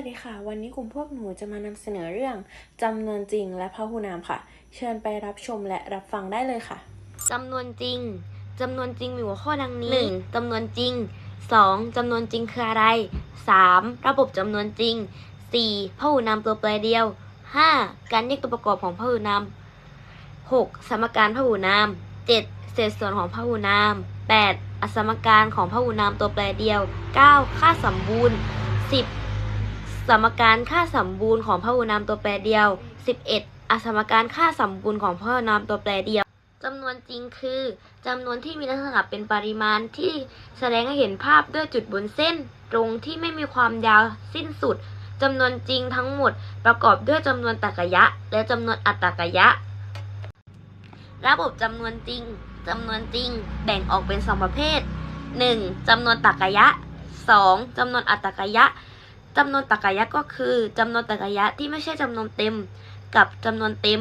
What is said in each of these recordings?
วัสดีค่ะ วันนี้กลุ่มพวกหนูจะมานำเสนอเรื่องจำนวนจริงและพหูนามค่ะ เชิญไปรับชมและรับฟังได้เลยค่ะจำนวนจริงจำนวนจริงมีหัวข้อดังนี้ 1. จำนวนจริง 2. จำนวนจริงคืออะไร 3. ระบบจำนวนจริง 4. พหูนามตัวแปรเดียว 5. การแยกตัวประกอบของพหูนาม 6. สมการพหูนาม 7. เศษส่วนของพหูนาม 8. อสมการของพหูนามตัวแปรเดียว 9. ค่าสมบูรณ์ 10. สมการค่าสมบูรณ์ของพหูนามตัวแปรเดียว 11. อสมการค่าสมบูรณ์ของพหูนามตัวแปรเดียวจำนวนจริงคือจำนวนที่มีลักษณะเป็นปริมาณที่แสดงให้เห็นภาพด้วยจุดบนเส้น ตรงที่ไม่มีความยาวสิ้นสุดจำนวนจริงทั้งหมดประกอบด้วยจำนวนตรรกะยะและจำนวนอัตตรกะยะระบบจำนวนจริงจำนวนจริงแบ่งออกเป็นสองประเภท 1. จำนวนตรรกะยะ 2. จำนวนอัตตรกะยะ จำนวนตรรกะยะก็คือจำนวนตรรกะยะที่ไม่ใช่จำนวนเต็ม กับจำนวนเต็ม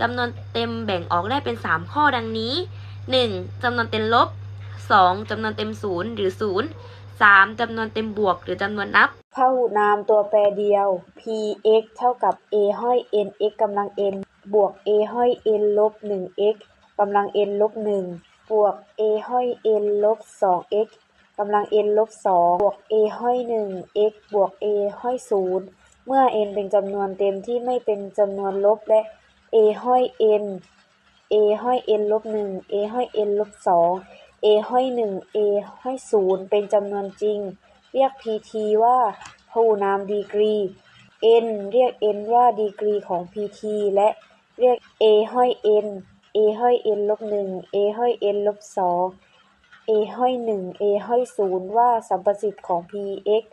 จำนวนเต็มแบ่งออกได้เป็น 3 ข้อดังนี้ 1. จำนวนเต็มลบ 2. จำนวนเต็มศูนย์หรือ0 3. จำนวนเต็มบวกหรือจำนวนนับพหูนามตัวแปรเดียว px เท่ากับ a ห้อย nx กำลัง n บวก a ห้อย n ลบ 1x กำลัง n ลบ 1 บวก a ห้อย n ลบ 2x กำลัง n ลบ2บวก a ห้อย 1x บวก a ห้อย0เมื่อ n เป็นจำนวนเต็มที่ไม่เป็นจำนวนลบและ a ห้อย n a ห้อย n ลบ1 a ห้อย n ลบ2 a ห้อย1 a ห้อย0เป็นจำนวนจริง เรียก pt ว่าพหูนามดีกรี n เรียก n ว่าดีกรีของ pt และเรียก a ห้อย n a ห้อย n ลบ1 a ห้อย n ลบ2 a ห้อย1 a ห้อย0ว่าสัมประสิทธิ์ของ px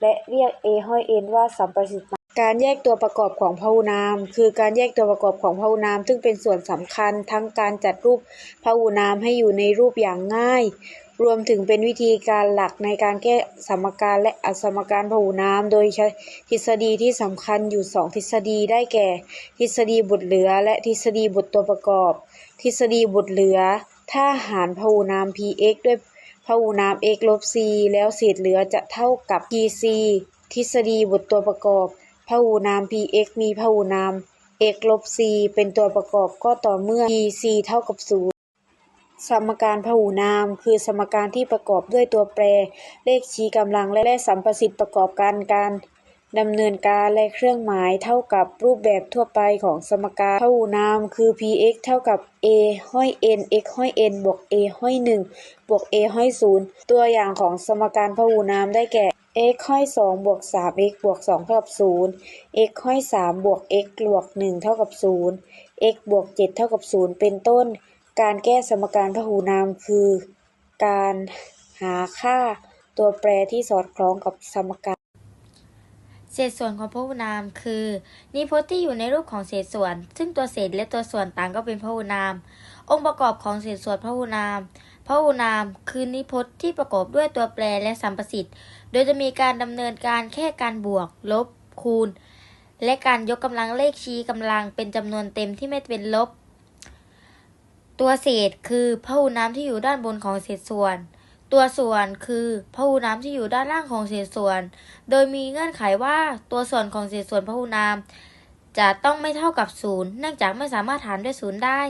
และเรียก a ห้อย n ว่าสัมประสิทธิ์การแยกตัวประกอบของพหูนาม คือการแยกตัวประกอบของพหูนาม ซึ่งเป็นส่วนสำคัญทั้งการจัดรูปพหูนามให้อยู่ในรูปอย่างง่าย รวมถึงเป็นวิธีการหลักในการแก้สมการและอสมการพหูนาม โดยใช้ทฤษฎีที่สำคัญอยู่สองทฤษฎีได้แก่ ทฤษฎีบุตรเหลือ และทฤษฎีบุตรตัวประกอบ ทฤษฎีบุตรเหลือ ถ้าหารพหูนาม px ด้วยพหูนาม x ลบ c แล้วเศษเหลือจะเท่ากับ pc ทฤษฎีบุตรตัวประกอบพหูนาม px มีพหูนาม x ลบ c เป็นตัวประกอบก็ต่อเมื่อ pc เท่ากับ 0สมการพหูนาม คือสมการที่ประกอบด้วยตัวแปร เลขชี้กำลังและสัมประสิทธิ์ประกอบกันการ ดำเนินการและเครื่องหมายเท่ากับรูปแบบทั่วไปของสมการพหูนามคือ px เท่ากับ a ห้อย n x ห้อย n บวก a ห้อย1บวก a ห้อย0ตัวอย่างของสมการพหูนามได้แก่ x ห้อย2บวก 3x บวก2เท่ากับ0 x ห้อย3บวก x บวก1เท่ากับ0 x บวก7เท่ากับ0เป็นต้น การแก้สมการพหูนามคือ การหาค่าตัวแปรที่สอดคล้องกับสมการ เศษส่วนของพหูนาม คือนิพจน์ที่อยู่ในรูปของเศษส่วน ซึ่งตัวเศษและตัวส่วนต่างก็เป็นพหูนาม องค์ประกอบของเศษส่วนพหูนามพหูนาม คือนิพจน์ที่ประกอบด้วยตัวแปรและสัมประสิทธิ์ โดยจะมีการดำเนินการแค่การบวก ลบ คูณ และการยกกำลังเลขชี้กำลังเป็นจำนวนเต็มที่ไม่เป็นลบ ตัวเศษคือพหูนามที่อยู่ด้านบนของเศษส่วน ตัวส่วนคือพหูนามที่อยู่ด้านล่างของเศษส่วน โดยมีเงื่อนไขว่าตัวส่วนของเศษส่วนพหูนาม จะต้องไม่เท่ากับศูนย์เนื่องจากไม่สามารถหารด้วยศูนย์ได้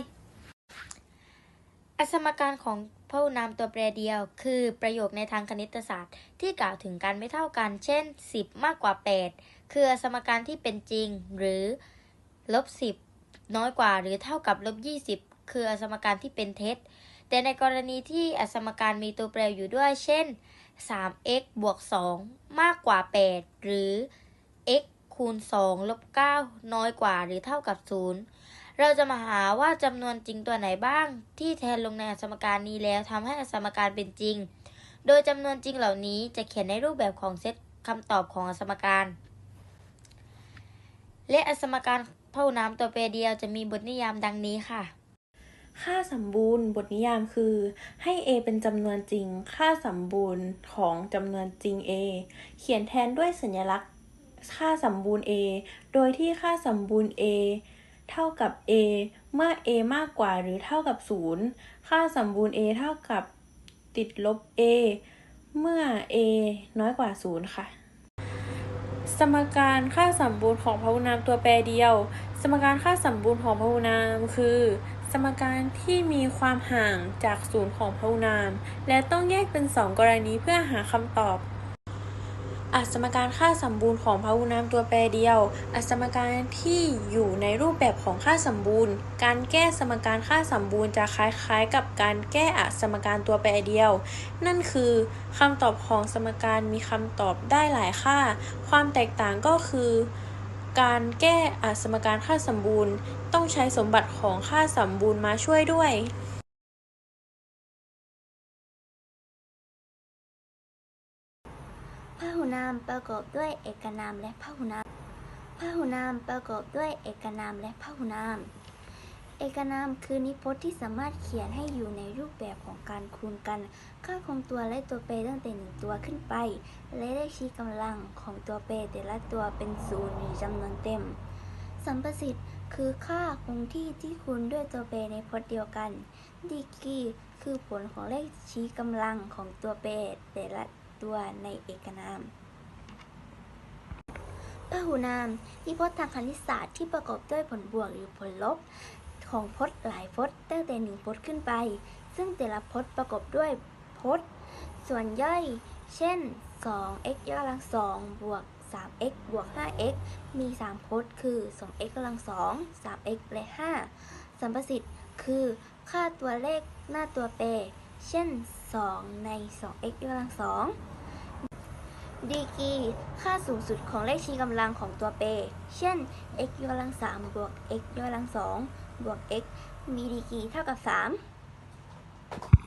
อสมการของพหูนามตัวแปรเดียว คือประโยคในทางคณิตศาสตร์ ที่กล่าวถึงการไม่เท่ากัน เช่น 10 มากกว่า 8 คืออสมการที่เป็นจริง หรือลบ10 น้อยกว่าหรือเท่ากับลบ20 คืออสมการที่เป็นเท็จ แต่ในกรณีที่อสมการมีตัวแปรอยู่ด้วย เช่น 3x บวก 2 มากกว่า 8 หรือ x คูณ 2 ลบ 9 น้อยกว่าหรือเท่ากับ 0 เราจะมาหาว่าจำนวนจริงตัวไหนบ้าง ที่แทนลงในอสมการนี้แล้วทำให้อสมการเป็นจริง โดยจำนวนจริงเหล่านี้จะเขียนในรูปแบบของเซตคำตอบของอสมการ และอสมการพหูนามตัวแปรเดียวจะมีบทนิยามดังนี้ค่ะ ค่าสมบูรณ์บทนิยามคือ ให้ a เป็นจำนวนจริง ค่าสมบูรณ์ของจำนวนจริง a เขียนแทนด้วยสัญลักษณ์ค่าสมบูรณ์ a โดยที่ค่าสมบูรณ์ a เท่ากับ a เมื่อ a มากกว่าหรือเท่ากับ 0 ค่าสมบูรณ์ a เท่ากับติดลบ a เมื่อ a น้อยกว่า 0 ค่ะ สมการค่าสมบูรณ์ของพหุนามตัวแปรเดียว สมการค่าสมบูรณ์ของพหุนามคือ สมการที่มีความห่างจากศูนย์ของพหุนาม และต้องแยกเป็นสองกรณีเพื่อหาคำตอบ อัสมการค่าสมบูรณ์ของพหุนามตัวแปรเดียว อัสมการที่อยู่ในรูปแบบของค่าสมบูรณ์ การแก้สมการค่าสมบูรณ์จะคล้ายๆ กับการแก้อัสมการตัวแปรเดียว นั่นคือคำตอบของสมการมีคำตอบได้หลายค่า ความแตกต่างก็คือ การแก้อสมการค่าสมบูรณ์ ต้องใช้สมบัติของค่าสมบูรณ์มาช่วยด้วยพหุนามประกอบด้วยเอกนามและพหุนามพหุนามประกอบด้วยเอกนามและพหุนาม เอกนามคือนิพจน์ที่สามารถเขียนให้อยู่ในรูปแบบของการคูณกัน ค่าของตัวและตัวเปรตั้งแต่หนึ่งตัวขึ้นไป และเลขชี้กำลังของตัวเปรแต่ละตัวเป็นศูนย์หรือจำนวนเต็ม สัมประสิทธิ์คือค่าคงที่ที่คูณด้วยตัวเปรในพจน์เดียวกัน ดีกรีคือผลของเลขชี้กำลังของตัวเปรแต่ละตัวในเอกนามพหุนามนิพจน์ทางคณิตศาสตร์ที่ประกอบด้วยผลบวกหรือผลลบ ของพจน์หลายพจน์ตั้งแต่หนึ่งพจน์ขึ้นไป ซึ่งแต่ละพจน์ประกอบด้วยพจน์ ส่วนย่อย เช่น 2x ยกกำลัง2บวก 3x บวก 5x มี 3 พจน์ คือ 2x กำลัง2 3x และ 5 สัมประสิทธิ์คือ ค่าตัวเลขหน้าตัวแปรเช่น 2 ใน 2x ยกกำลัง2ดีกรีค่าสูงสุดของเลขชี้กำลังของตัวเปรเช่น x ยกกำลัง3บวก x ยกกำลัง2 บวก x มีดีกรีเท่ากับ 3